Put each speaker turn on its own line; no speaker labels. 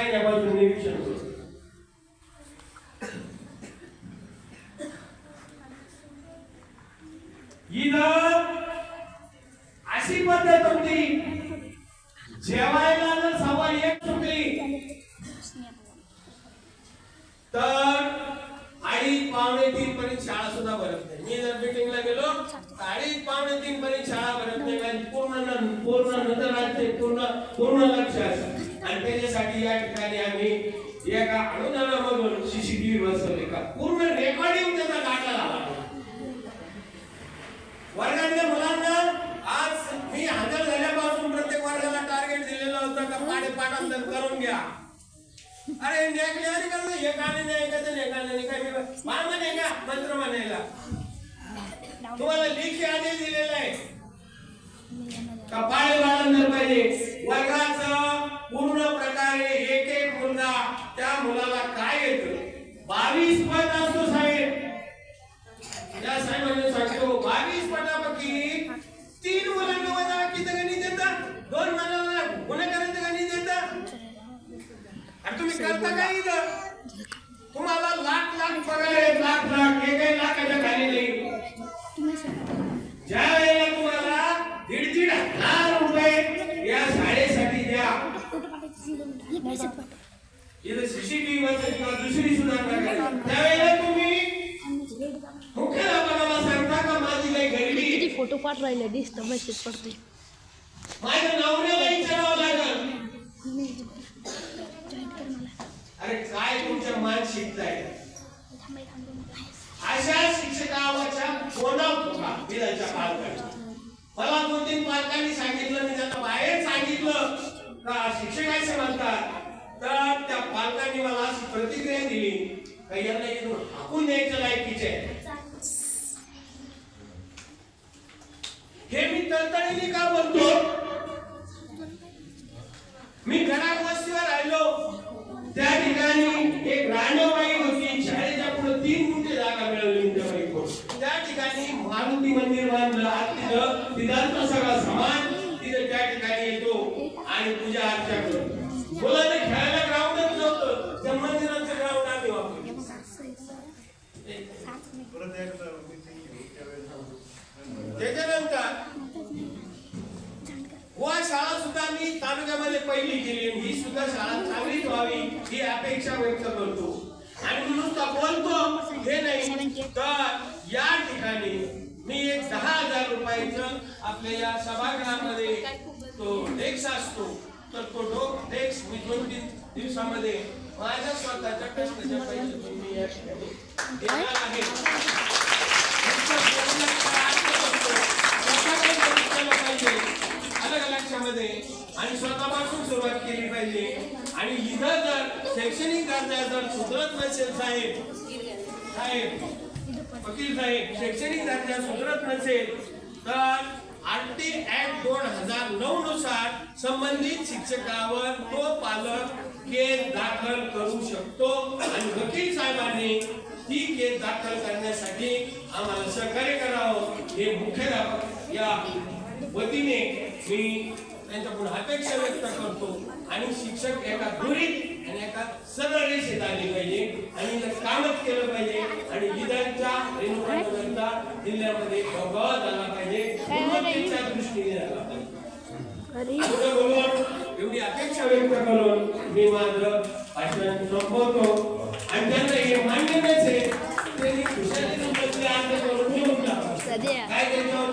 महिन्यापासून निरीक्षण करतो अशी पद्धत होती. जेवायला जर सव्वा एक सुटली तर अडीच पावणे तीन पर्यंत शाळा सुद्धा भरत नाही. मी जर मीटिंगला गेलो तर अडीच पावणे तीन पर्यंत शाळा भरत नाही. पूर्ण न- पूर्ण नजर असते पूर्ण पूर्ण त्याच्यासाठी या ठिकाणी आम्ही एका अनुदानामधून सीसीटीव्ही बसवले. का? पूर्ण रेकॉर्डिंग त्याचा काढला झाला. वर्गातल्या मुलांना आज मी हजर झाल्यापासून प्रत्येक वर्गाला टार्गेट दिलेलं होतं का पाणी पाठांतर करून घ्या. अरे नेकल्यावर आणि एकाने नाही एकाचं एकाने नाही काय मी म्हणे का मंत्र म्हणायला. तुम्हाला लेखी आदेश दिलेला आहे. का पाडे आणि तुम्ही करता काय इथं? तुम्हाला लाख लाख पगार आहे लाख लाख एकही लाखाच्या खाली नाही. ज्या वेळेला तुम्हाला दीड दीड हजार रुपये या शाळेसाठी द्या इथं सीसीटीव्ही बसेल किंवा दुसरी सुधारणा करा. त्यावेळेला तुम्ही मुख्याध्यापकाला सांगता का माझी काही गरिबी
फोटो पाठ राहिले दिसतं मेसेज पडते
माझ्या नवऱ्याला विचारावं लागेल. अरे काय तुमच्या मानसिकता आहे अशा शिक्षकावाच्या कोणावर का विधाच्या पालकांनी. मला दोन तीन पालकांनी सांगितलं मी त्यांना बाहेर सांगितलं. का शिक्षक असे म्हणतात. तर त्या पालकांनी मला अशी प्रतिक्रिया दिली. का यांना इथून हाकून द्यायचं लायकीचे आहे. हे मी तळतळीने का बोलतो मी गडाक वस्तीवर राहिलो त्या ठिकाणी एक राणोबाई होती. शाळेच्या पुढे तीन गुंठे जागा मिळवली त्या त्या ठिकाणी मारुती मंदिर बांधलं. आज तिथं तिथांचा सगळा समाज तिथं त्या ठिकाणी येतो आणि पूजा अर्चा करतो. बोला तालुक्यामध्ये पहिली केली ही सुद्धा शाळा चांगलीच व्हावी ही अपेक्षा व्यक्त करतो. आणि नुसता बोलतो हे नाही तर या ठिकाणी मी एक दहा हजार रुपयाचं आपल्या या सभागृहामध्ये तो डेक्स असतो तर तो डो डेक्स मी दोन तीन दिवसामध्ये माझ्या स्वतःच्या कष्टाच्या पैशातून मी या ठिकाणी देणार आहे नुसतं बोलण्यात काय अर्थ नसतो. स्वतः काही तरी केलं पाहिजे मध्ये आणि स्वतःपासून सुरुवात केली पाहिजे. आणि इथं जर शैक्षणिक दर्जा जर सुधरत नसेल साहेब साहेब वकील साहेब शैक्षणिक दर्जा सुधरत नसेल तर आरटी ऍक्ट दोन हजार नऊ नुसार संबंधित शिक्षकावर तो पालक केस दाखल करू शकतो. आणि वकील साहेबांनी ती केस दाखल करण्यासाठी आम्हाला सहकार्य करावं. हे मुख्याध्यापक या वतीने मी त्यांच्या पुढे अपेक्षा व्यक्त करतो. आणि शिक्षक एका दुरीत आणि एका सरळ रेषेत आली पाहिजे. आणि कामच केलं पाहिजे. आणि विधानच्या रेणुकांचा जिल्ह्यामध्ये गौरव झाला पाहिजे. गुणवत्तेच्या दृष्टीने झाला पाहिजे. बोलून एवढी अपेक्षा व्यक्त करून मी माझं भाषण संपवतो. आणि त्यांना हे मान्य नसेल त्यांनी खुशाली संपत्ती अर्ज करून घेऊन काय त्यांच्यावर